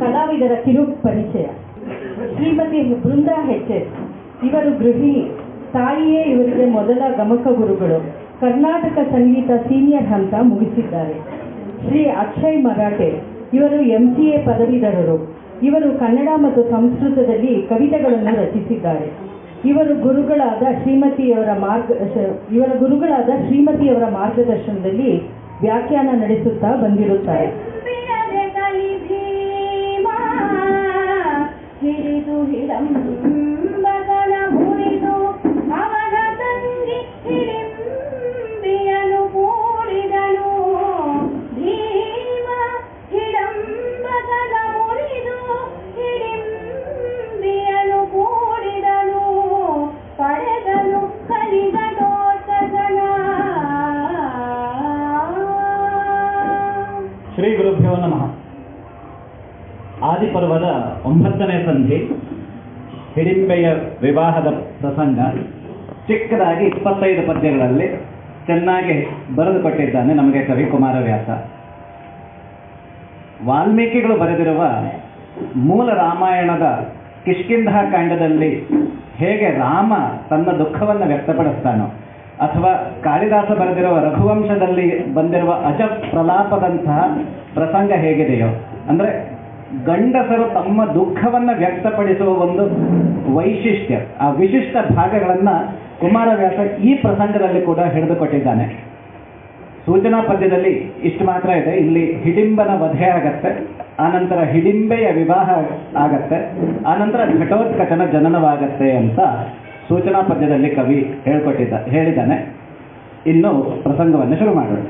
ಕಲಾವಿದರ ಕಿರು ಪರಿಚಯ ಶ್ರೀಮತಿ ಬೃಂದಾ ಎಸ್ ಇವರು ಗೃಹಿಣಿ. ತಾಯಿಯೇ ಇವರಿಗೆ ಮೊದಲ ಗಮಕ ಗುರುಗಳು. ಕರ್ನಾಟಕ ಸಂಗೀತ ಸೀನಿಯರ್ ಹಂತ ಮುಗಿಸಿದ್ದಾರೆ. ಶ್ರೀ ಅಕ್ಷಯ್ ಮರಾಠೆ. ಇವರು ಎಂ ಸಿ ಎ ಪದವೀಧರರು. ಇವರು ಕನ್ನಡ ಮತ್ತು ಸಂಸ್ಕೃತದಲ್ಲಿ ಕವಿತೆಗಳನ್ನು ರಚಿಸಿದ್ದಾರೆ. ಇವರು ಗುರುಗಳಾದ ಶ್ರೀಮತಿಯವರ ಮಾರ್ಗ ಇವರ ಗುರುಗಳಾದ ಶ್ರೀಮತಿಯವರ ಮಾರ್ಗದರ್ಶನದಲ್ಲಿ ವ್ಯಾಖ್ಯಾನ ನಡೆಸುತ್ತಾ ಬಂದಿರುತ್ತಾರೆ. ಹಿಡಂಬಗನ ಮುರಿದು ಅವನ ತಂಗಿ ಹಿಡಿಂಬಿಯನು ಕೂಡಿದನು ಭೀಮ ಹಿಡಂಬಗನ ಶ್ರೀ ಗುರುಭ್ಯೋ ನಮಃ. ಆದಿಪರ್ವದ ಒಂಬತ್ತನೇ ಸಂಧಿ. ಹಿಡಿಂಬೆಯ ವಿವಾಹದ ಪ್ರಸಂಗ ಚಿಕ್ಕದಾಗಿ ಇಪ್ಪತ್ತೈದು ಪದ್ಯಗಳಲ್ಲಿ ಚೆನ್ನಾಗಿ ಬರೆದುಕೊಟ್ಟಿದ್ದಾನೆ ನಮಗೆ ಕವಿಕುಮಾರ ವ್ಯಾಸ. ವಾಲ್ಮೀಕಿಗಳು ಬರೆದಿರುವ ಮೂಲ ರಾಮಾಯಣದ ಕಿಷ್ಕಿಂಧ ಕಾಂಡದಲ್ಲಿ ಹೇಗೆ ರಾಮ ತನ್ನ ದುಃಖವನ್ನು ವ್ಯಕ್ತಪಡಿಸ್ತಾನೋ ಅಥವಾ ಕಾಳಿದಾಸ ಬರೆದಿರುವ ರಘುವಂಶದಲ್ಲಿ ಬಂದಿರುವ ಅಜ ಪ್ರಲಾಪದಂತಹ ಪ್ರಸಂಗ ಹೇಗಿದೆಯೋ, ಅಂದ್ರೆ ಗಂಡಸರು ತಮ್ಮ ದುಃಖವನ್ನ ವ್ಯಕ್ತಪಡಿಸುವ ಒಂದು ವೈಶಿಷ್ಟ್ಯ. ಆ ವಿಶಿಷ್ಟ ಭಾಗಗಳನ್ನ ಕುಮಾರವ್ಯಾಸ ಈ ಪ್ರಸಂಗದಲ್ಲಿ ಕೂಡ ಹಿಡಿದುಕೊಟ್ಟಿದ್ದಾನೆ. ಸೂಚನಾ ಪದ್ಯದಲ್ಲಿ ಇಷ್ಟು ಮಾತ್ರ ಇದೆ. ಇಲ್ಲಿ ಹಿಡಿಂಬನ ವಧೆ ಆಗತ್ತೆ, ಆನಂತರ ಹಿಡಿಂಬೆಯ ವಿವಾಹ ಆಗತ್ತೆ, ಆನಂತರ ಘಟೋತ್ಕಚನ ಜನನವಾಗತ್ತೆ ಅಂತ ಸೂಚನಾ ಪದ್ಯದಲ್ಲಿ ಕವಿ ಹೇಳ್ಕೊಟ್ಟಿದ್ದ, ಹೇಳಿದ್ದಾನೆ. ಇನ್ನು ಪ್ರಸಂಗವನ್ನು ಶುರು ಮಾಡೋಣ.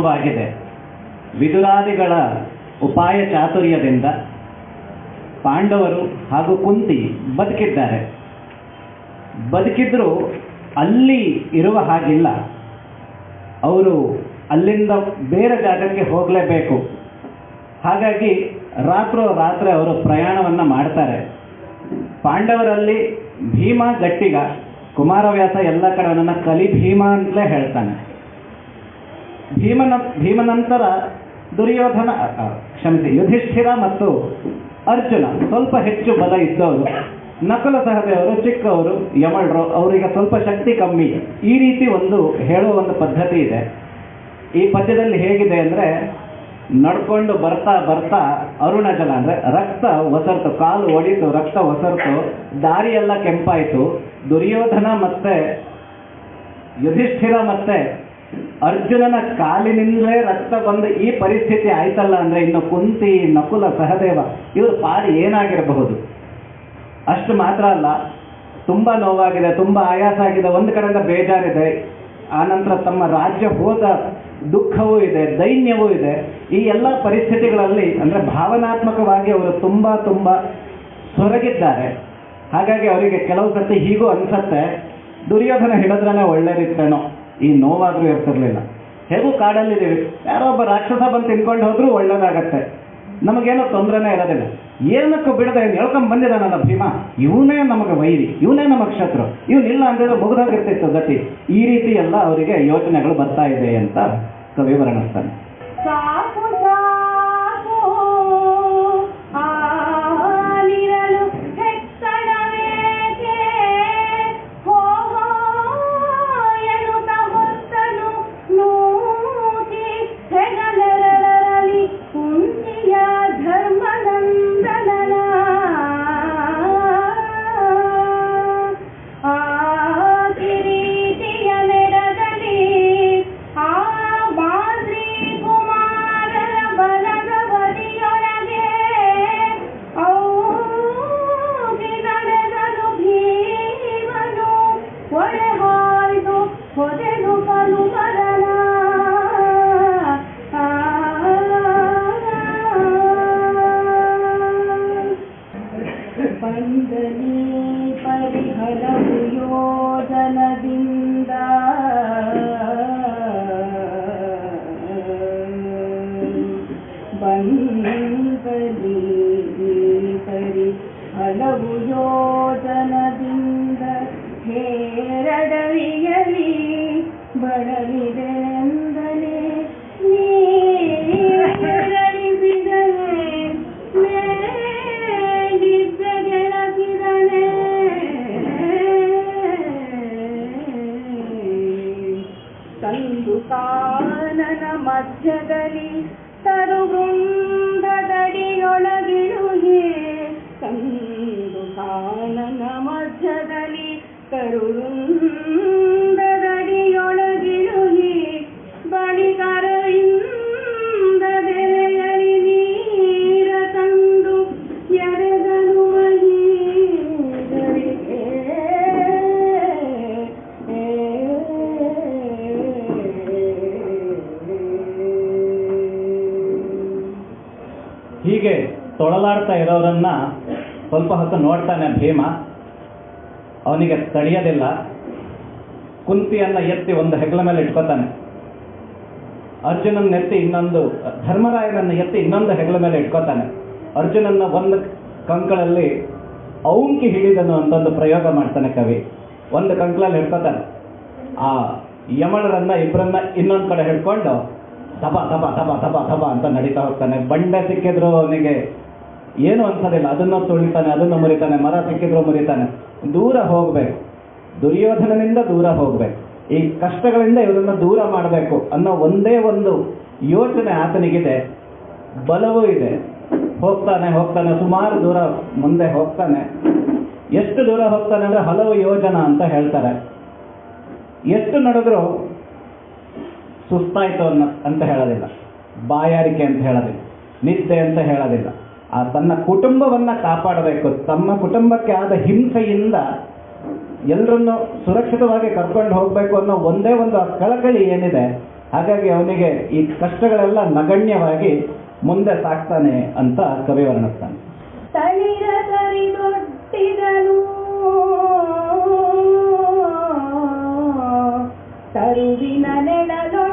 ಭಸ್ಮವಾಗಿದೆ ವಿದುರಾದಿಗಳ ಉಪಾಯ ಚಾತುರ್ಯದಿಂದ ಪಾಂಡವರು ಹಾಗೂ ಕುಂತಿ ಬದುಕಿದ್ದಾರೆ. ಬದುಕಿದ್ರೂ ಅಲ್ಲಿ ಇರುವ ಹಾಗಿಲ್ಲ. ಅವರು ಅಲ್ಲಿಂದ ಬೇರೆ ಜಾಗಕ್ಕೆ ಹೋಗಲೇಬೇಕು. ಹಾಗಾಗಿ ರಾತ್ರೋ ರಾತ್ರಿ ಅವರು ಪ್ರಯಾಣವನ್ನ ಮಾಡ್ತಾರೆ. ಪಾಂಡವರಲ್ಲಿ ಭೀಮ ಗಟ್ಟಿಗ, ಕುಮಾರವ್ಯಾಸ ಎಲ್ಲ ಕಡೆ ಅವನನ್ನ ಕಲಿ ಭೀಮ ಅಂತಲೇ ಹೇಳ್ತಾನೆ. ಭೀಮನ ಭೀಮನಂತರ ದುರ್ಯೋಧನ ಕ್ಷಮಿಸಿ, ಯುಧಿಷ್ಠಿರ ಮತ್ತು ಅರ್ಜುನ ಸ್ವಲ್ಪ ಹೆಚ್ಚು ಬಲ ಇದ್ದವರು, ನಕುಲ ಸಹದೇವರು, ಚಿಕ್ಕವರು, ಯಮಳರು, ಅವರಿಗೆ ಸ್ವಲ್ಪ ಶಕ್ತಿ ಕಮ್ಮಿ. ಈ ರೀತಿ ಒಂದು ಹೇಳುವ ಒಂದು ಪದ್ಧತಿ ಇದೆ. ಈ ಪದ್ಯದಲ್ಲಿ ಹೇಗಿದೆ ಅಂದರೆ, ನಡ್ಕೊಂಡು ಬರ್ತಾ ಬರ್ತಾ ಅರುಣಾಚಲ ಅಂದ್ರೆ ರಕ್ತ ಒಸರ್ತು, ಕಾಲು ಒಡಿತು ರಕ್ತ ಒಸರ್ತು, ದಾರಿಯೆಲ್ಲ ಕೆಂಪಾಯಿತು. ದುರ್ಯೋಧನ ಮತ್ತೆ ಯುಧಿಷ್ಠಿರ ಮತ್ತೆ ಅರ್ಜುನನ ಕಾಲಿನಿಂದಲೇ ರಕ್ತ ಬಂದ ಈ ಪರಿಸ್ಥಿತಿ ಆಯ್ತಲ್ಲ ಅಂದ್ರೆ ಇನ್ನು ಕುಂತಿ, ನಕುಲ, ಸಹದೇವ, ಇವರು ಪಾಡಿ ಏನಾಗಿರಬಹುದು? ಅಷ್ಟು ಮಾತ್ರ ಅಲ್ಲ, ತುಂಬಾ ನೋವಾಗಿದೆ, ತುಂಬಾ ಆಯಾಸ ಆಗಿದೆ, ಒಂದು ಕಡೆಯಿಂದ ಬೇಜಾರಿದೆ. ಆನಂತರ ತಮ್ಮ ರಾಜ್ಯ ಹೋದ ದುಃಖವೂ ಇದೆ, ದೈನ್ಯವೂ ಇದೆ. ಈ ಎಲ್ಲ ಪರಿಸ್ಥಿತಿಗಳಲ್ಲಿ ಅಂದ್ರೆ ಭಾವನಾತ್ಮಕವಾಗಿ ಅವರು ತುಂಬಾ ತುಂಬಾ ಸೊರಗಿದ್ದಾರೆ. ಹಾಗಾಗಿ ಅವರಿಗೆ ಕೆಲವು ಸತಿ ಹೀಗೂ ಅನ್ಸತ್ತೆ. ದುರ್ಯೋಧನ ಹಿಡಿದ್ರೇ ಒಳ್ಳೇದಿತ್ತೇನೋ. ಈ ನೋವಾದ್ರೂ ಇರ್ತಿರ್ಲಿಲ್ಲ ಹೇಗೂ ಕಾಡಲ್ಲಿದ್ದೀವಿ. ಯಾರೋ ಒಬ್ಬ ರಾಕ್ಷಸ ಬಂದು ತಿನ್ಕೊಂಡು ಹೋದ್ರೂ ಒಳ್ಳೇದಾಗತ್ತೆ. ನಮಗೇನೋ ತೊಂದರೆನೇ ಇರೋದಿಲ್ಲ. ಏನಕ್ಕೂ ಬಿಡದೆ ಹೇಳ್ಕೊಂಡ್ ಬಂದಿದ್ದಾನಲ್ಲ ಭೀಮ. ಇವನೇ ನಮಗೆ ವೈರಿ. ಇವನೇ ನಮಗೆ ಶತ್ರು. ಇವನಿಲ್ಲ ಅಂದಿದ್ರೆ ಮುಗಿದೋಗಿರ್ತಿತ್ತು ಗತಿ. ಈ ರೀತಿ ಎಲ್ಲ ಅವರಿಗೆ ಯೋಚನೆಗಳು ಬರ್ತಾ ಇದೆ ಅಂತ ಕವಿ ವರ್ಣಿಸ್ತಾನೆ. ಮಧ್ಯದಲ್ಲಿ ಸ್ವಲ್ಪ ಹೊತ್ತು ನೋಡ್ತಾನೆ ಭೀಮ. ಅವನಿಗೆ ತಡೆಯೋದಿಲ್ಲ. ಕುಂತಿಯನ್ನ ಎತ್ತಿ ಒಂದು ಹೆಗಲ ಮೇಲೆ ಇಟ್ಕೋತಾನೆ. ಅರ್ಜುನನ್ನ ಎತ್ತಿ ಇನ್ನೊಂದು, ಧರ್ಮರಾಯನನ್ನು ಎತ್ತಿ ಇನ್ನೊಂದು ಹೆಗಲ ಮೇಲೆ ಇಟ್ಕೋತಾನೆ. ಅರ್ಜುನನ್ನ ಒಂದು ಕಂಕಳಲ್ಲಿ ಔಂಕಿ ಹಿಡಿದನು ಅಂತ ಒಂದು ಪ್ರಯೋಗ ಮಾಡ್ತಾನೆ ಕವಿ. ಒಂದು ಕಂಕಳಲ್ಲಿ ಹಿಡ್ಕೋತಾನೆ. ಆ ಯಮಳರನ್ನ ಇಬ್ಬರನ್ನ ಇನ್ನೊಂದು ಕಡೆ ಹಿಡ್ಕೊಂಡು ದಬ ದಬ ದಬ ದಬ ತಪ ಅಂತ ನಡೀತಾ ಹೋಗ್ತಾನೆ. ಬಂಡೆ ಸಿಕ್ಕಿದ್ರು ಅವನಿಗೆ ಏನು ಅನ್ಸೋದಿಲ್ಲ ಅದನ್ನು ತುಳಿತಾನೆ ಅದನ್ನು ಮುರಿತಾನೆ ಮರ ಸಿಕ್ಕಿದ್ರು ಮುರಿತಾನೆ. ದೂರ ಹೋಗ್ಬೇಕು. ದುರ್ಯೋಧನನಿಂದ ದೂರ ಹೋಗ್ಬೇಕು. ಈ ಕಷ್ಟಗಳಿಂದ ಇವರನ್ನ ದೂರ ಮಾಡಬೇಕು ಅನ್ನೋ ಒಂದೇ ಒಂದು ಯೋಚನೆ ಆತನಿಗಿದೆ. ಬಲವೂ ಇದೆ. ಹೋಗ್ತಾನೆ ಹೋಗ್ತಾನೆ, ಸುಮಾರು ದೂರ ಮುಂದೆ ಹೋಗ್ತಾನೆ. ಎಷ್ಟು ದೂರ ಹೋಗ್ತಾನೆ ಅಂದ್ರೆ ಹಲವು ಯೋಜನ ಅಂತ ಹೇಳ್ತಾರೆ. ಎಷ್ಟು ನಡೆದ್ರು ಸುಸ್ತಾಯ್ತು ಅನ್ನೋ ಅಂತ ಹೇಳೋದಿಲ್ಲ. ಬಾಯಾರಿಕೆ ಅಂತ ಹೇಳೋದಿಲ್ಲ. ನಿದ್ದೆ ಅಂತ ಹೇಳೋದಿಲ್ಲ. ಆ ತನ್ನ ಕುಟುಂಬವನ್ನ ಕಾಪಾಡಬೇಕು, ತಮ್ಮ ಕುಟುಂಬಕ್ಕೆ ಆದ ಹಿಂಸೆಯಿಂದ ಎಲ್ಲರನ್ನು ಸುರಕ್ಷಿತವಾಗಿ ಕರ್ಕೊಂಡು ಹೋಗಬೇಕು ಅನ್ನೋ ಒಂದೇ ಒಂದು ಕಳಕಳಿ ಏನಿದೆ, ಹಾಗಾಗಿ ಅವನಿಗೆ ಈ ಕಷ್ಟಗಳೆಲ್ಲ ನಗಣ್ಯವಾಗಿ ಮುಂದೆ ಸಾಕ್ತಾನೆ ಅಂತ ಕವಿ ವರ್ಣಿಸ್ತಾನೆ. ತರುವಿನ ನೆಡಲೊಳಗೆ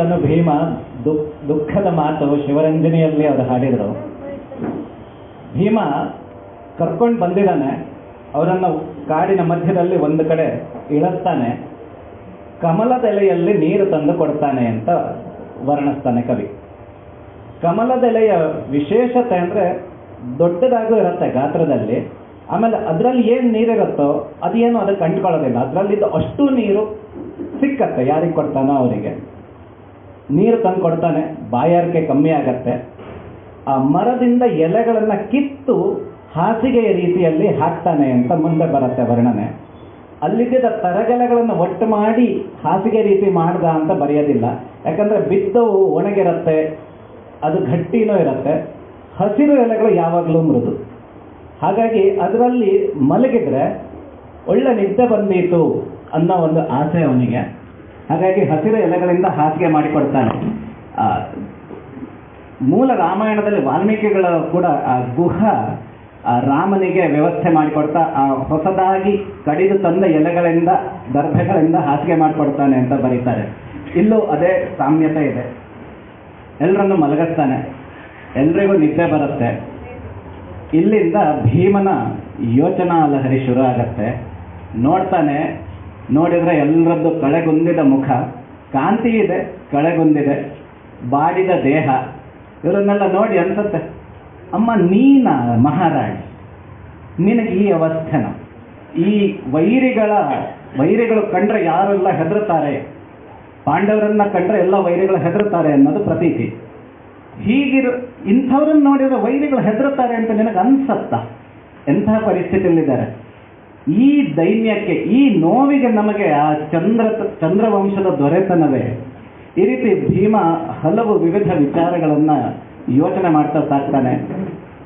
ಆಣಾಳಿದನು ಭೀಮ ದುಃಖದ ಮಾತು ಶಿವರಂಜನಿಯಲ್ಲಿ ಅವರು ಹಾಡಿದರು. ಭೀಮ ಕರ್ಕೊಂಡು ಬಂದಿದ್ದಾನೆ, ಅವರನ್ನು ಕಾಡಿನ ಮಧ್ಯದಲ್ಲಿ ಒಂದು ಕಡೆ ಇಳಿಸ್ತಾನೆ ಕಮಲದೆಲೆಯಲ್ಲಿ ನೀರು ತಂದು ಕೊಡ್ತಾನೆ ಅಂತ ವರ್ಣಿಸ್ತಾನೆ ಕವಿ. ಕಮಲದೆಲೆಯ ವಿಶೇಷತೆ ಅಂದ್ರೆ ದೊಡ್ಡದಾಗೂ ಇರುತ್ತೆ ಗಾತ್ರದಲ್ಲಿ, ಆಮೇಲೆ ಅದರಲ್ಲಿ ಏನು ನೀರಿರುತ್ತೋ ಅದೇನು ಅದಕ್ಕೆ ಕಂಡುಕೊಳ್ಳೋದಿಲ್ಲ. ಅದರಲ್ಲಿದ್ದು ಅಷ್ಟು ನೀರು ಸಿಕ್ಕತ್ತೆ ಯಾರಿಗೆ ಕೊಡ್ತಾನೋ ಅವರಿಗೆ. ನೀರು ತಂದು ಕೊಡ್ತಾನೆ, ಬಾಯಾರಿಕೆ ಕಮ್ಮಿ ಆಗತ್ತೆ. ಆ ಮರದಿಂದ ಎಲೆಗಳನ್ನು ಕಿತ್ತು ಹಾಸಿಗೆಯ ರೀತಿಯಲ್ಲಿ ಹಾಕ್ತಾನೆ ಅಂತ ಮುಂದೆ ಬರುತ್ತೆ ವರ್ಣನೆ. ಅಲ್ಲಿದ್ದ ತರಗೆಲೆಗಳನ್ನು ಒಟ್ಟು ಮಾಡಿ ಹಾಸಿಗೆ ರೀತಿ ಮಾಡ್ದ ಅಂತ ಬರೆಯೋದಿಲ್ಲ. ಯಾಕಂದ್ರೆ ಬಿದ್ದವು ಒಣಗಿರತ್ತೆ, ಅದು ಗಟ್ಟಿನೂ ಇರುತ್ತೆ. ಹಸಿರು ಎಲೆಗಳು ಯಾವಾಗಲೂ ಮೃದು. ಹಾಗಾಗಿ ಅದರಲ್ಲಿ ಮಲಗಿದ್ರೆ ಒಳ್ಳೆ ನಿದ್ದೆ ಬಂದೀತು ಅನ್ನೋ ಒಂದು ಆಸೆ ಅವನಿಗೆ. ಹಾಗಾಗಿ ಹಸಿರು ಎಲೆಗಳಿಂದ ಹಾಸಿಗೆ ಮಾಡಿಕೊಡ್ತಾನೆ. ಮೂಲ ರಾಮಾಯಣದಲ್ಲಿ ವಾಲ್ಮೀಕಿಗಳ ಕೂಡ ಆ ಗುಹ ರಾಮನಿಗೆ ವ್ಯವಸ್ಥೆ ಮಾಡಿಕೊಡ್ತಾ, ಆ ಹೊಸದಾಗಿ ಕಡಿದು ತಂದ ಎಲೆಗಳಿಂದ, ದರ್ಭೆಗಳಿಂದ ಹಾಸಿಗೆ ಮಾಡಿಕೊಡ್ತಾನೆ ಅಂತ ಬರೀತಾರೆ. ಇಲ್ಲೂ ಅದೇ ಸಾಮ್ಯತೆ ಇದೆ. ಎಲ್ಲರನ್ನು ಮಲಗಿಸ್ತಾನೆ. ಎಲ್ರಿಗೂ ನಿದ್ದೆ ಬರುತ್ತೆ. ಇಲ್ಲಿಂದ ಭೀಮನ ಯೋಚನಾ ಲಹರಿ ಶುರು ಆಗತ್ತೆ. ನೋಡ್ತಾನೆ ನೋಡಿದ್ರೆ ಎಲ್ಲರದ್ದು ಕಳೆಗುಂದಿದ ಮುಖ. ಕಾಂತಿ ಇದೆ, ಕಳೆಗುಂದಿದೆ. ಬಾಡಿದ ದೇಹ. ಇವರನ್ನೆಲ್ಲ ನೋಡಿ ಅನ್ಸುತ್ತೆ ಅಮ್ಮ ನೀನ ಮಹಾರಾಣಿ. ನಿನಗೆ ಈ ಅವಸ್ಥೆನ. ಈ ವೈರಿಗಳ, ವೈರಿಗಳು ಕಂಡ್ರೆ ಯಾರೆಲ್ಲ ಹೆದರುತ್ತಾರೆ? ಪಾಂಡವರನ್ನ ಕಂಡ್ರೆ ಎಲ್ಲ ವೈರಿಗಳು ಹೆದರುತ್ತಾರೆ ಅನ್ನೋದು ಪ್ರತೀತಿ. ಹೀಗಿರು, ಇಂಥವ್ರನ್ನ ನೋಡಿದ್ರೆ ವೈರಿಗಳು ಹೆದರುತ್ತಾರೆ ಅಂತ ನಿನಗೆ ಅನ್ಸತ್ತ ಎಂತಹ ಪರಿಸ್ಥಿತಿಯಲ್ಲಿದ್ದಾರೆ? ಈ ದೈನ್ಯಕ್ಕೆ, ಈ ನೋವಿಗೆ ನಮಗೆ ಆ ಚಂದ್ರ, ಚಂದ್ರವಂಶದ ದೊರೆತನವೇ. ಈ ರೀತಿ ಭೀಮ ಹಲವು ವಿವಿಧ ವಿಚಾರಗಳನ್ನ ಯೋಚನೆ ಮಾಡ್ತಾ ಸಾಕ್ತಾನೆ.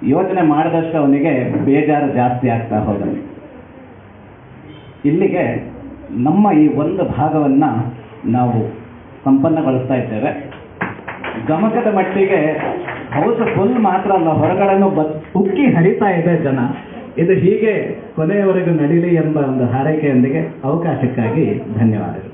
ಯೋಚನೆ ಮಾಡಿದಷ್ಟು ಅವನಿಗೆ ಬೇಜಾರು ಜಾಸ್ತಿ ಆಗ್ತಾ ಹೋದನು. ಇಲ್ಲಿಗೆ ನಮ್ಮ ಈ ಒಂದು ಭಾಗವನ್ನ ನಾವು ಸಂಪನ್ನಗೊಳಿಸ್ತಾ ಇದ್ದೇವೆ. ಗಮಕದ ಮಟ್ಟಿಗೆ ಹೌಸ್ ಫುಲ್ ಮಾತ್ರ ಅಲ್ಲ, ಹೊರಗಡೆನೂ ಬ, ಉಕ್ಕಿ ಹರಿತಾ ಇದೆ ಜನ. ಇದು ಹೀಗೆ ಕೊನೆಯವರೆಗೂ ನಡೀಲಿ ಎಂಬ ಒಂದು ಹಾರೈಕೆಯೊಂದಿಗೆ ಅವಕಾಶಕ್ಕಾಗಿ ಧನ್ಯವಾದಗಳು.